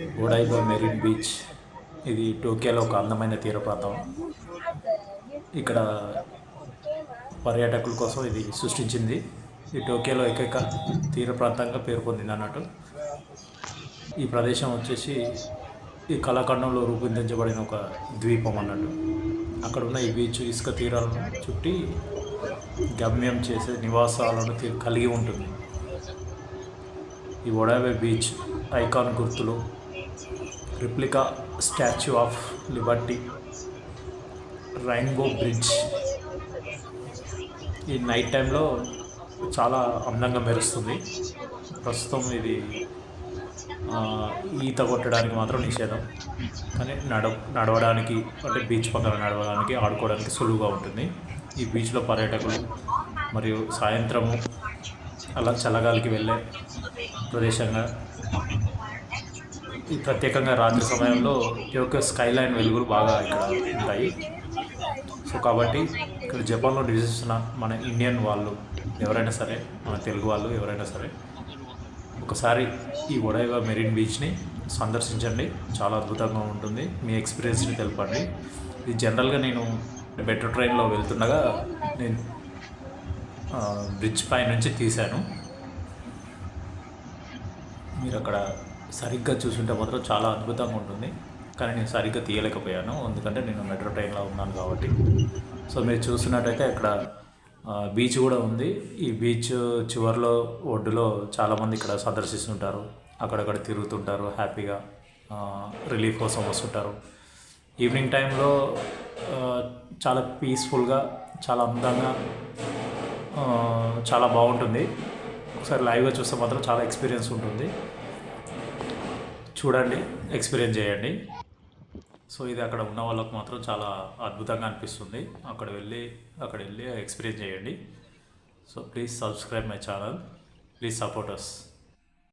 ఓడైబా marine beach. ఇది టోక్యోలో ఒక అందమైన తీర ప్రాంతం ఇక్కడ పర్యాటకుల కోసం ఇది సృష్టించింది. ఈ టోక్యోలో ఏకైక తీర ప్రాంతంగా పేరు పొందింది అన్నట్టు. ఈ ప్రదేశం వచ్చేసి ఈ కళాఖండంలో రూపొందించబడిన ఒక ద్వీపం అన్నట్టు. అక్కడ ఉన్న ఈ బీచ్ ఇసుక తీరాలను చుట్టి గమ్యం చేసే నివాసాలను కలిగి ఉంటుంది. ఈ ఒడావే బీచ్ ఐకాన్ గుర్తులు replica Statue of Liberty Rainbow Bridge ఈ నైట్ టైంలో చాలా అందంగా మెరుస్తుంది. ప్రస్తుతం ఇది ఈత కొట్టడానికి మాత్రం నిషేధం. కానీ నడ నడవడానికి అంటే బీచ్ పక్కన నడవడానికి ఆడుకోవడానికి సులువుగా ఉంటుంది. ఈ బీచ్లో పర్యాటకులు మరియు సాయంత్రము అలా చల్లగాలికి వెళ్ళే ప్రదేశంగా ఈ ప్రత్యేకంగా రాత్రి సమయంలో ఈ యొక్క స్కై లైన్ వెలుగులు బాగా ఇక్కడ ఉంటాయి. సో కాబట్టి ఇక్కడ జపాన్లో నివసిస్తున్న మన ఇండియన్ వాళ్ళు ఎవరైనా సరే మన తెలుగు వాళ్ళు ఎవరైనా సరే ఒకసారి ఈ ఒడైవా మెరీన్ బీచ్ని సందర్శించండి. చాలా అద్భుతంగా ఉంటుంది. మీ ఎక్స్పీరియన్స్ని తెలపండి. ఇది జనరల్గా నేను మెట్రో ట్రైన్లో వెళ్తుండగా నేను బ్రిడ్జ్ పై నుంచి తీశాను. మీరు అక్కడ సరిగ్గా చూసుంటే మాత్రం చాలా అద్భుతంగా ఉంటుంది. కానీ నేను సరిగ్గా తీయలేకపోయాను. ఎందుకంటే నేను మెట్రో ట్రైన్లో ఉన్నాను కాబట్టి. సో మీరు చూస్తున్నట్టయితే అక్కడ బీచ్ కూడా ఉంది. ఈ బీచ్ చివరిలో ఒడ్డులో చాలామంది ఇక్కడ సందర్శిస్తుంటారు. అక్కడక్కడ తిరుగుతుంటారు హ్యాపీగా రిలీఫ్ కోసం వస్తుంటారు. ఈవినింగ్ టైంలో చాలా పీస్ఫుల్గా చాలా అందంగా చాలా బాగుంటుంది. ఒకసారి లైవ్గా చూస్తే మాత్రం చాలా ఎక్స్పీరియన్స్ ఉంటుంది. చూడండి ఎక్స్పీరియన్స్ చేయండి. సో ఇది అక్కడ ఉన్న వాళ్ళకు మాత్రం చాలా అద్భుతంగా అనిపిస్తుంది. అక్కడ వెళ్ళి అక్కడ వెళ్ళి ఎక్స్పీరియన్స్ చేయండి. So please subscribe my channel please support us